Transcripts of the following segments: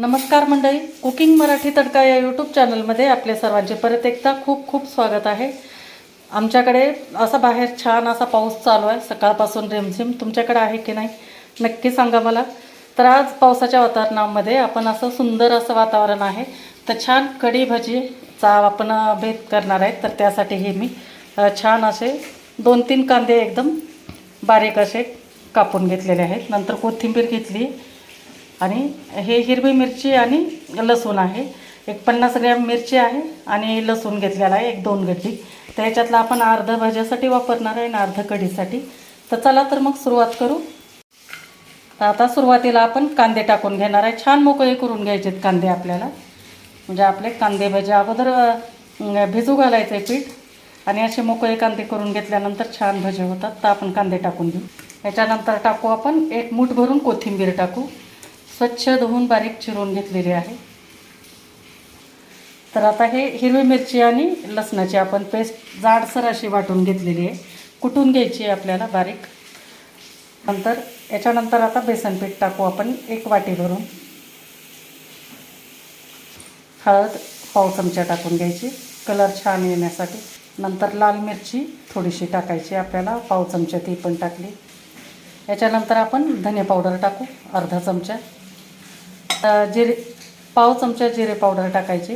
नमस्कार मंडळी. कुकिंग मराठी तडका या यूट्यूब चॅनलमध्ये आपले सर्वांचे परत एकदा खूप खूप स्वागत आहे. आमच्याकडे असा बाहेर छान असा पाऊस चालू आहे. सकाळपासून रिमझिम. तुमच्याकडे आहे की नाही? नक्की सांगा मला. तर आज पावसाच्या वातावरणामध्ये आपण असं सुंदर असं वातावरण आहे. तर छान कढी भजीचा आपण भेद करणार आहे. तर त्यासाठी हे मी छान असे दोन तीन कांदे एकदम बारीक असे कापून घेतलेले आहेत. नंतर कोथिंबीर घेतली. आणि हे हिरवी मिरची आणि लसूण आहे. एक पन्नास ग्रॅम मिरची आहे आणि लसूण घेतलेला आहे एक दोन गड्डी तर याच्यातला आपण अर्ध भाज्यासाठी वापरणार आहे आणि अर्ध कढीसाठी तर चला तर मग सुरुवात करू. तर आता सुरुवातीला आपण कांदे टाकून घेणार आहे. छान मोकळे करून घ्यायचेत कांदे आपल्याला. म्हणजे आपले कांदे भजे अगोदर भिजू घालायचं आहे पीठ. आणि असे मोकळे कांदे करून घेतल्यानंतर छान भजे होतात. तर आपण कांदे टाकून घेऊ. याच्यानंतर टाकू आपण एक मूठ भरून कोथिंबीर टाकू. स्वच्छ धुवून बारीक चिरून घेतलेली आहे. तर आता हे हिरवी मिरची आणि लसणाची आपण पेस्ट जाडसर अशी वाटून घेतलेली आहे. कुटून घ्यायची आहे आपल्याला बारीक. नंतर याच्यानंतर आता बेसन पीठ टाकू आपण एक वाटी भरून. हळद पाव चमचा टाकून घ्यायची. कलर छान येण्यासाठी. नंतर लाल मिरची थोडीशी टाकायची आपल्याला. पाव चमचा ती पण टाकली. याच्यानंतर आपण धने पावडर टाकू. अर्धा चमचा. आता जिरे पाव चमचा जिरे पावडर टाकायची.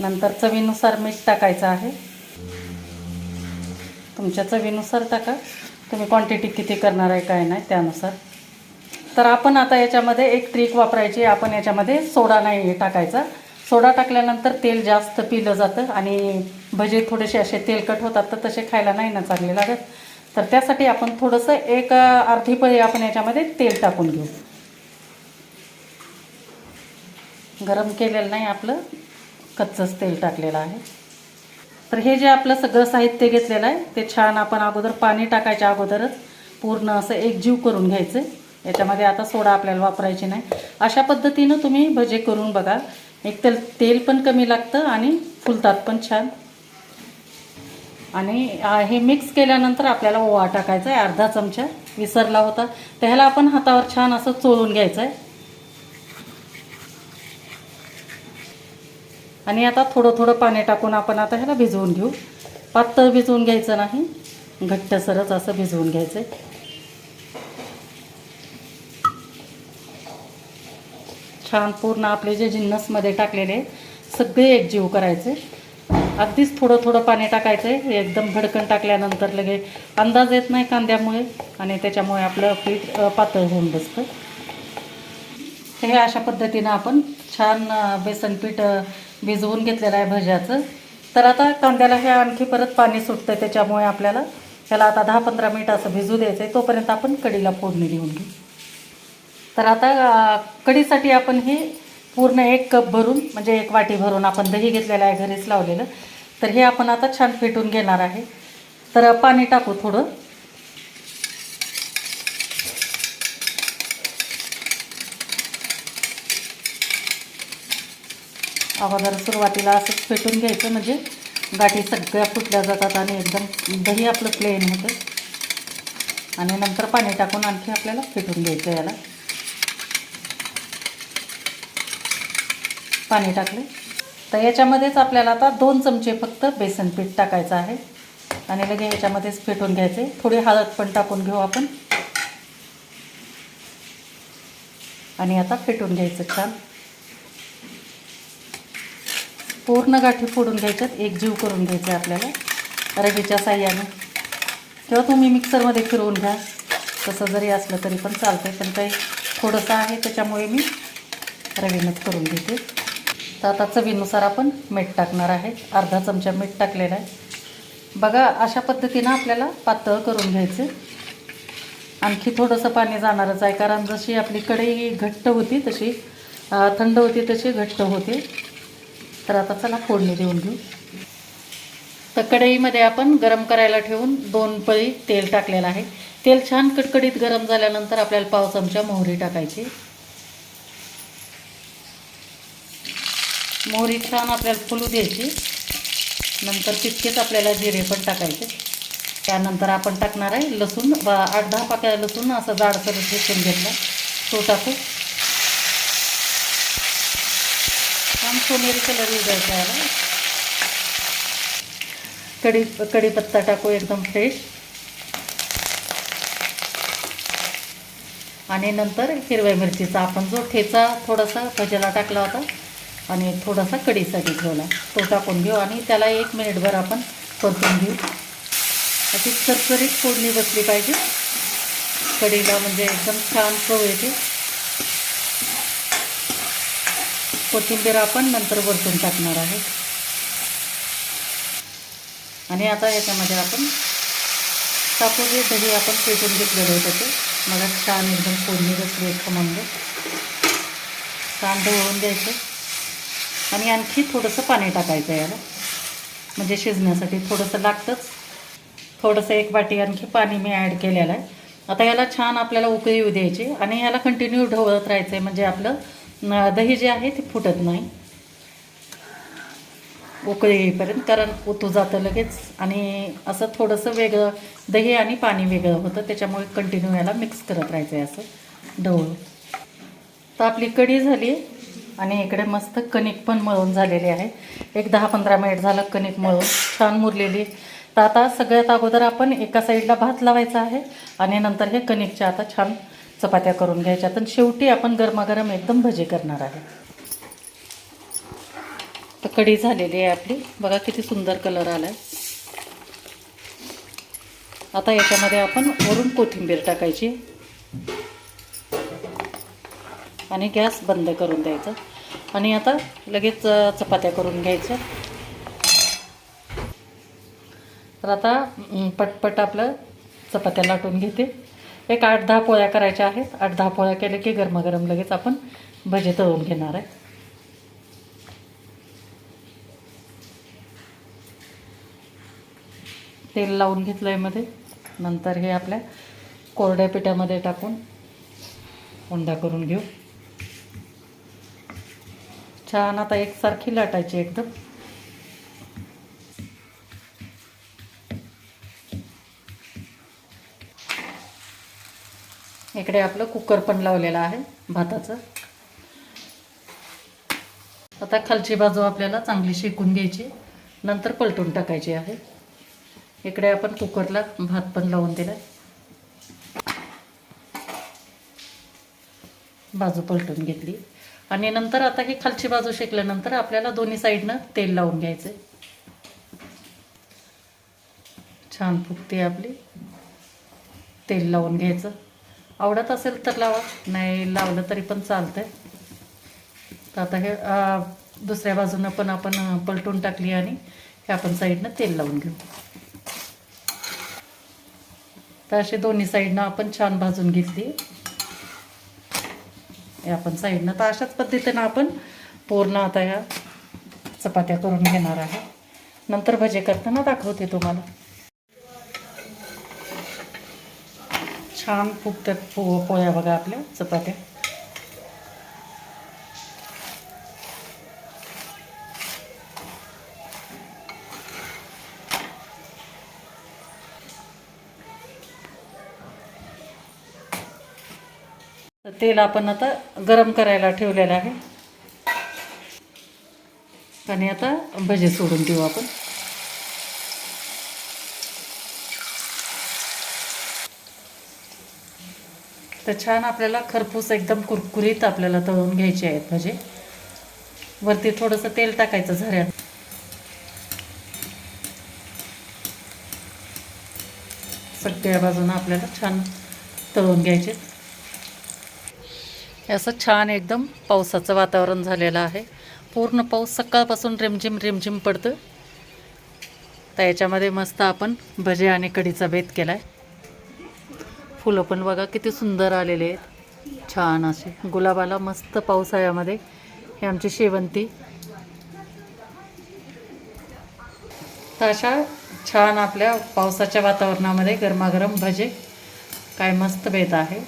नंतर चवीनुसार मीठ टाकायचं आहे. तुमच्या चवीनुसार टाका. तुम्ही क्वांटिटी किती करणार आहे काय नाही त्यानुसार. तर आपण आता याच्यामध्ये एक ट्रिक वापरायची. आपण याच्यामध्ये सोडा नाही टाकायचा. सोडा टाकल्यानंतर तेल जास्त पिलं जातं आणि भजे थोडेसे असे तेलकट होतात तर तसे खायला नाही ना चांगले लागत. तर त्यासाठी आपण थोडंसं एक अर्धी पळी आपण याच्यामध्ये तेल टाकून घेऊ. गरम केलेलं नाही आपलं कच्चंच तेल टाकलेलं आहे. तर हे जे आपलं सगळं साहित्य घेतलेलं आहे ते छान आपण अगोदर पाणी टाकायच्या अगोदरच पूर्ण असं एकजीव करून घ्यायचं. याच्यामध्ये आता सोडा आपल्याला वापरायची नाही. अशा पद्धतीनं तुम्ही भजे करून बघा. एक तर तेल पण कमी लागतं आणि फुलतात पण छान. आणि हे मिक्स केल्यानंतर आपल्याला ओवा टाकायचा आहे अर्धा चमचा विसरला होता. त्याला ह्याला आपण हातावर छान असं चोळून घ्यायचं आहे. आणि आता थोडं थोडं पाणी टाकून आपण आता ह्याला भिजवून घेऊ. पातळ भिजवून घ्यायचं नाही. घट्टसरच असं भिजवून घ्यायचं आहे छान पूर्ण आपले जे जिन्नसमध्ये टाकलेले सगळे एकजीव करायचे. अगदीच थोडं थोडं पाणी टाकायचं आहे एकदम भडकन टाकल्यानंतर लगे अंदाज येत नाही कांद्यामुळे आणि त्याच्यामुळे आपलं पीठ पातळ होऊन बसतं. हे अशा पद्धतीनं आपण छान बेसन पीठ भिजवून घेतलेलं आहे भज्याचं. तर आता कांद्याला हे आणखी परत पाणी सुटतं त्याच्यामुळे आपल्याला त्याला आता दहा पंधरा मिनिट असं भिजू द्यायचं आहे तोपर्यंत आपण कडीला फोडणी देऊन घेऊ. तर आता कडीसाठी कढीसाठी आपण हे पूर्ण एक कप भरून म्हणजे एक वाटी भरून आपण दही घेतलेलं आहे घरीच लावलेलं. तर हे आपण आता छान फेटून घेणार आहे. तर पाणी टाकू थोडं. अगोदर सुरुवातीला असंच फेटून घ्यायचं म्हणजे गाठी सगळ्या फुटल्या जातात आणि एकदम दही आपलं प्लेन होतं. आणि नंतर पाणी टाकून आणखी आपल्याला फेटून घ्यायचं याला. पाणी टाकले तर याच्यामध्येच आपल्याला आता दोन चमचे फक्त बेसन पीठ टाकायचं आहे. आणि लगे याच्यामध्येच फेटून घ्यायचे थोडी हळद पण टाकून घेऊ आपण. आणि आता फेटून घ्यायचं छान. पूर्ण गाठी फोडून घ्यायच्यात एकजीव करून घ्यायचे आहे आपल्याला. रवीच्या साह्याने. किंवा तुम्ही मिक्सरमध्ये फिरवून घ्या. तसं जरी असलं तरी पण चालतं आहे पण काही थोडंसं आहे त्याच्यामुळे मी रवीनंच करून घेते. तर आता चवीनुसार आपण मीठ टाकणार आहे. अर्धा चमचा मीठ टाकलेलं आहे. बघा अशा पद्धतीनं आपल्याला पातळ करून घ्यायचं. आणखी थोडंसं पाणी जाणारच आहे कारण जशी आपली कढई घट्ट होती तशी थंड होती तशी घट्ट होते. तर आता चला फोडणी देऊन घेऊ. तर कढईमध्ये आपण गरम करायला ठेवून दोन पळी तेल टाकलेलं आहे. तेल छान कडकडीत गरम झाल्यानंतर आपल्याला पाव चमचा मोहरी टाकायची. मोहरी छान आपल्याला फुलू द्यायची. नंतर तितकेच आपल्याला जिरे पण टाकायचे. त्यानंतर आपण टाकणार आहे लसूण आठ दहा पाकळ्या लसूण असं जाडसर ठेचून घेतला. तो टाकू. सोनेरी कलर येऊ द्यायचा याला कढी कढीपत्ता टाकू एकदम फ्रेश आणि नंतर हिरव्या मिरचीचा आपण जो ठेचा थोडासा भज्याला टाकला होता आणि थोडासा कढीसाठी ठेवला. तो टाकून घेऊ आणि त्याला एक मिनिटभर आपण परतून घेऊ. अशी सरसरीत फोडणी बसली पाहिजे. कढीला म्हणजे एकदम छान चव येते. कोथिंबीर आपण नंतर वरतून टाकणार आहे आणि आता याच्यामध्ये आपण तापोजे दही आपण पेटून घेतलेलं होतं ते मला छान एकदम फोडणी बसली एक खमंग. छान ढवळून द्यायचं आणि आणखी थोडंसं पाणी टाकायचं याला. म्हणजे शिजण्यासाठी थोडंसं लागतंच. थोडंसं एक वाटी आणखी पाणी मी ॲड केलेलं आहे. आता याला छान आपल्याला उकळी येऊ द्यायची. आणि याला कंटिन्यू ढवळत राहायचं आहे म्हणजे आपलं दही जे आहे ते फुटत नाही. उकळी येईपर्यंत कारण उतू जातं लगेच. आणि असं थोडंसं वेगळं दही आणि पाणी वेगळं होतं त्याच्यामुळे कंटिन्यू याला मिक्स करत राहायचं आहे असं ढवळून. तर आपली कढी झाली आणि इकडे मस्त कणिक पण मळून झालेली आहे. एक दहा पंधरा मिनिट झालं कणिक मळून छान मुरलेली. तर आता सगळ्यात अगोदर आपण एका साईडला भात लावायचा आहे आणि नंतर हे कणिकच्या आता छान चपात्या करून घ्यायच्या. तर शेवटी आपण गरमागरम एकदम भजी करणार आहे. तर कढी झालेली आहे आपली. बघा किती सुंदर कलर आला आहे आता याच्यामध्ये आपण वरून कोथिंबीर टाकायची. आणि गॅस बंद करून द्यायचा. आणि आता लगेच चपात्या करून घ्यायच्या. तर आता पटपट आपलं चपात्या लाटून घेते. एक आठ दहा पोळ्या करायच्या आहेत. आठ दहा पोळ्या केल्या की गरमागरम लगेच आपण भजे तळून घेणार आहे. तेल लावून घेतलं आहे मध्ये. नंतर हे आपल्या कोरड्या पिठामध्ये टाकून उंडा करून घेऊ. छान आता एकसारखी लाटायची एकदम. इकडे आपलं कुकर पण लावलेलं आहे भाताचं. आता खालची बाजू आपल्याला चांगली शेकून घ्यायची नंतर पलटून टाकायची आहे. इकडे आपण कुकरला भात पण लावून दिला बाजू पलटून घेतली. आणि नंतर आता ही खालची बाजू शेकल्यानंतर आपल्याला दोन्ही साईडनं तेल लावून घ्यायचं. छान फुगते आपली. तेल लावून घ्यायचं. आवडत असेल तर लावा. नाही लावलं तरी पण चालतंय. तर आता हे दुसऱ्या बाजूनं पण आपण पलटून टाकली आणि हे आपण साईडनं तेल लावून घेऊ. तर असे दोन्ही साईडनं आपण छान भाजून घेतली. हे आपण साईडनं तर अशाच पद्धतीनं आपण पूर्ण आता ह्या चपात्या करून घेणार आहे. नंतर भजे करताना दाखवते तुम्हाला. छान फुगतात पो पोळ्या बघा आपल्या चपात्या. तर तेल आपण आता गरम करायला ठेवलेलं आहे. आणि आता भजे सोडून देऊ आपण. तर छान आपल्याला खरपूस एकदम कुरकुरीत आपल्याला तळून घ्यायचे आहेत भजे. वरती थोडंसं तेल टाकायचं झऱ्यात. सगळ्या बाजूनं आपल्याला छान तळून घ्यायचे. असं छान एकदम पावसाचं वातावरण झालेलं आहे. पूर्ण पाऊस सकाळपासून रिमझिम रिमझिम पडतं तर याच्यामध्ये मस्त आपण भजे आणि कढीचा बेत केला आहे फुलं पण बघा किती सुंदर आलेले आहेत. छान असे. गुलाबाला मस्त पावसाळ्यामध्ये हे आमची शेवंती. तर अशा छान आपल्या पावसाच्या वातावरणामध्ये गरमागरम भजे काय मस्त भेद आहे.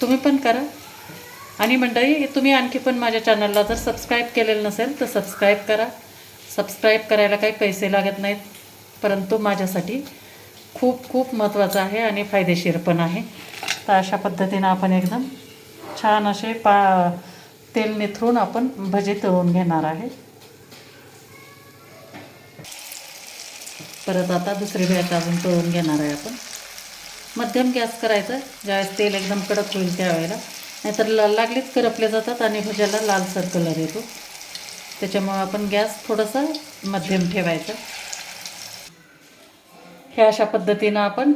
तुम्ही पण करा. आणि मंडळी तुम्ही आणखी पण माझ्या चॅनलला जर सबस्क्राईब केलेलं नसेल तर सबस्क्राईब करा. सबस्क्राईब करायला काही पैसे लागत नाहीत परंतु माझ्यासाठी खूप खूप महत्त्वाचं आहे आणि फायदेशीर पण आहे. तर अशा पद्धतीनं आपण एकदम छान असे पा तेल निथरून आपण भजे तळून घेणार आहे. परत आता दुसरी बॅच अजून तळून घेणार आहे आपण. मध्यम गॅस करायचं ज्यावेळेस तेल एकदम कडक होईल त्यावेळेला. नाहीतर ल लागलीच करपले जातात आणि भज्याला लालसर कलर येतो. त्याच्यामुळं आपण गॅस थोडंसं मध्यम ठेवायचं. हे अशा पद्धतीनं आपण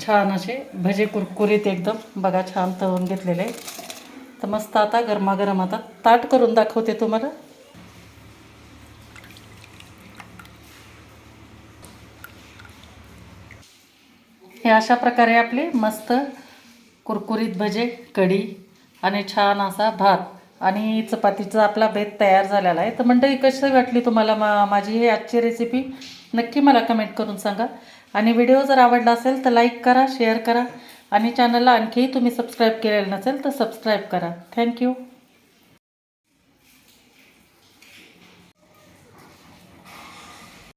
छान असे भजे कुरकुरीत एकदम. बघा छान तळून घेतलेले तर मस्त आता गरमागरम आता ताट करून दाखवते तुम्हाला. हे अशा प्रकारे आपले मस्त कुरकुरीत भजे कढी आणि छान असा भात आणि चपातीचा आपला बेत तयार झालेला आहे. तर मंडळी कशी वाटली तुम्हाला मा माझी ही आजची रेसिपी नक्की मला कमेंट करून सांगा. आणि व्हिडिओ जर आवडला असेल तर लाईक करा शेअर करा. आणि चॅनलला आणखीही तुम्ही सबस्क्राईब केलेलं नसेल तर सबस्क्राईब करा. थँक्यू